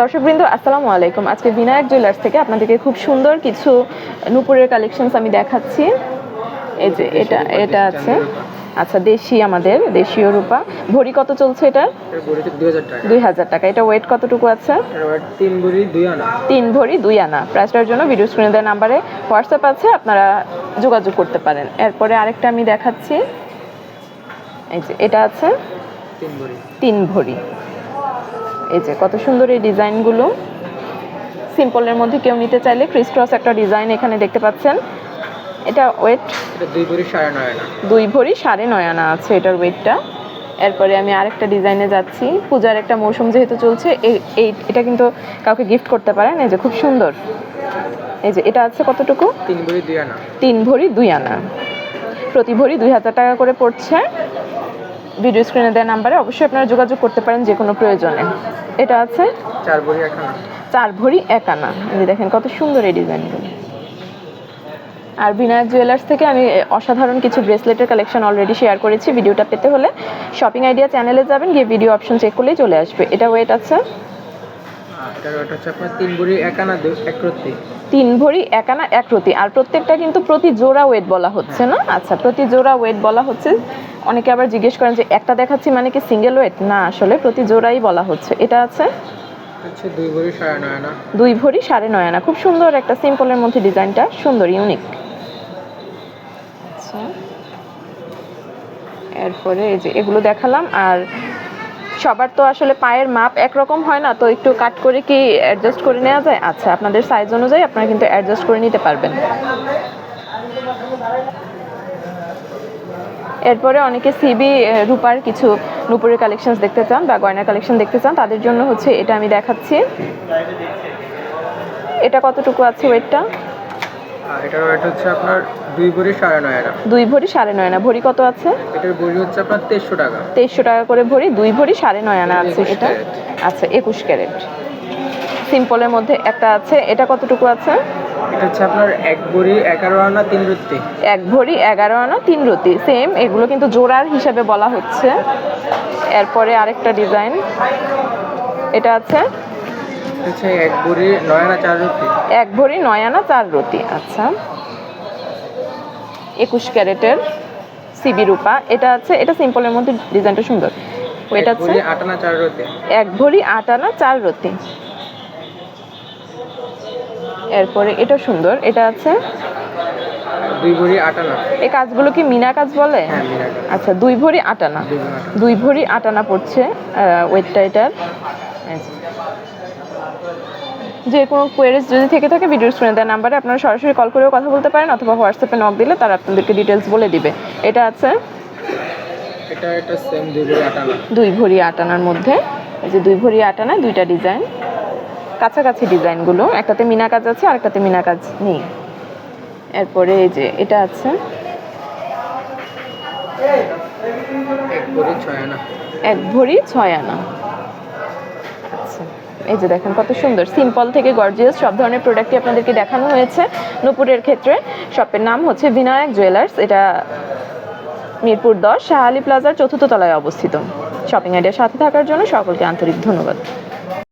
দর্শকবৃন্দ আসসালামু আলাইকুম। আজকে বিনায়ক জুয়েলার্স থেকে আপনাদেরকে খুব সুন্দর কিছু নুপুরের কালেকশনস আমি দেখাচ্ছি। এই যে এটা এটা আছে। আচ্ছা দেশি আমাদের দেশীয় রূপা। ভরি কত চলছে এটা দুই হাজার টাকা। এটা ওয়েট কতটুকু আছে? তিন বড়ি দুই আনা। তিন ভরি দুই আনা। প্রাইসটার জন্য ভিডিও স্ক্রিনে দেওয়া নাম্বারে হোয়াটসঅ্যাপ আছে আপনারা যোগাযোগ করতে পারেন। এরপরে আরেকটা আমি দেখাচ্ছি। এই যে এটা আছে? তিন ভরি। এই যে কত সুন্দর এই ডিজাইনগুলো। সিম্পলের মধ্যে কেউ নিতে চাইলে ক্রিস ক্রস একটা ডিজাইন এখানে দেখতে পাচ্ছেন। এটা ওয়েট দুই বড়ি সাড়ে নয় আনা। দুই ভরি সাড়ে নয় আনা আছে এটার ওয়েটটা এরপরে আমি আরেকটা ডিজাইনে যাচ্ছি। পূজার একটা মৌসুম যেহেতু চলছে এই এটা কিন্তু কাউকে গিফট করতে পারেন। এই যে খুব সুন্দর। এই যে এটা আছে কতটুকু? তিন বড়ি দুই আনা। তিন ভরি দুই আনা। প্রতি ভরি দুই হাজার টাকা করে পড়ছে। ভিডিও স্ক্রিনে দেওয়া নাম্বারে অবশ্যই আপনারা যোগাযোগ করতে পারেন যে কোনো প্রয়োজনে। এটা আছে? চার ভরি এক আনা চার ভরি এক আনা এই দেখেন কত সুন্দর এই ডিজাইনগুলো। আর বিনায়ক জুয়েলার্স থেকে আমি অসাধারণ কিছু ব্রেসলেটের কালেকশন অলরেডি শেয়ার করেছি। ভিডিওটা পেতে হলে শপিং আইডিয়া চ্যানেলে যাবেন গিয়ে ভিডিও অপশন চেক করলেই চলে আসবে। এটা ওয়েট আছে? তিন ভরি এক আনা এক প্রতি আর প্রত্যেকটা কিন্তু প্রতি জোড়া ওয়েট বলা হচ্ছে না? আচ্ছা প্রতি জোড়া ওয়েট বলা হচ্ছে অনেকে আবার জিজ্ঞেস করেন যে একটা দেখাচ্ছি মানে কি সিঙ্গেল ওয়েট না আসলে প্রতি জোড়াই বলা হচ্ছে। এটা আছে? হচ্ছে দুই বড়ি সাড়ে নয় আনা। দুই ভরি সাড়ে নয় আনা। খুব সুন্দর একটা সিম্পলের মধ্যে ডিজাইনটা সুন্দর ইউনিক আচ্ছা। এরপরে এই যে এগুলো দেখালাম আর সবার তো আসলে পায়ের মাপ একরকম হয় না তো একটু কাট করে কি অ্যাডজাস্ট করে নেওয়া যায়? আচ্ছা আপনাদের সাইজ অনুযায়ী আপনারা কিন্তু অ্যাডজাস্ট করে নিতে পারবেন। এরপরে অনেকে সিবি রূপার কিছু নুপুরের কালেকশনস দেখতে চান বা গয়নার কালেকশন দেখতে চান তাদের জন্য হচ্ছে এটা আমি দেখাচ্ছি। এটা কতটুকু আছে ওয়েটটা? এটার ওয়েট হচ্ছে আপনার দুই বড়ি সাড়ে নয় আনা দুই ভরি সাড়ে নয় আনা। ভরি কত আছে? এটার বড়ি হচ্ছে আপনার তেইশশো টাকা। তেইশশো টাকা করে ভরি দুই ভরি সাড়ে নয় আনা আছে এটা। আচ্ছা একুশ ক্যারেট। সিম্পলের মধ্যে একটা আছে। এটা কতটুকু আছে? এটা হচ্ছে আপনার এক বড়ি এগারো আনা তিন রত্তি এক ভরি এগারো আনা তিন রতি সেম এগুলো কিন্তু জোড়ার হিসাবে বলা হচ্ছে। এরপরে আরেকটা ডিজাইন এটা আছে। হচ্ছে এক বড়ি নয় আনা চার রত্তি এক ভরি নয় আনা চার রতি আচ্ছা। একুশ ক্যারেটের সিবি রূপা এটা আছে এটা সিম্পলের মধ্যে ডিজাইনটা সুন্দর। এক আছে বড়ি আট আনা চার রত্তি এক ভরি আট আনা চার রতি এরপরে এটা সুন্দর এটা আছে? দুই ভরি আট আনা এই কাজগুলো কি মিনা কাজ বলে? হ্যাঁ আচ্ছা দুই ভরি আটানা। দুই ভরি আটানা। পড়ছে ওয়েটটা এটার। যে। কোনো কোয়েরিজ যদি থেকে থাকে ভিডিও স্ক্রিনে দেওয়া নাম্বারে আপনারা সরাসরি কল করেও কথা বলতে পারেন অথবা হোয়াটসঅ্যাপে নক দিলে তারা আপনাদেরকে ডিটেলস বলে দিবে। এটা আছে? এটা এটা সেম দুই বড়ি আট আনা দুই ভরি আটানার মধ্যে। এই যে দুই ভরি আটানা দুইটা ডিজাইন কাছাকাছি ডিজাইনগুলো। একটাতে মিনা কাজ আছে আর একটাতে মিনা কাজ নেই। এরপরে এই যে এটা আছে। এক ভরি ছয় আনা। আচ্ছা এই যে দেখেন কত সুন্দর। সিম্পল থেকে গর্জিয়াস সব ধরনের প্রোডাক্টই আপনাদেরকে দেখানো হয়েছে নূপুরের ক্ষেত্রে। শপের নাম হচ্ছে বিনায়ক জুয়েলার্স। এটা মিরপুর দশ শাহ আলী প্লাজার চতুর্থ তলায় অবস্থিত। শপিং আইডিয়ার সাথে থাকার জন্য সকলকে আন্তরিক ধন্যবাদ।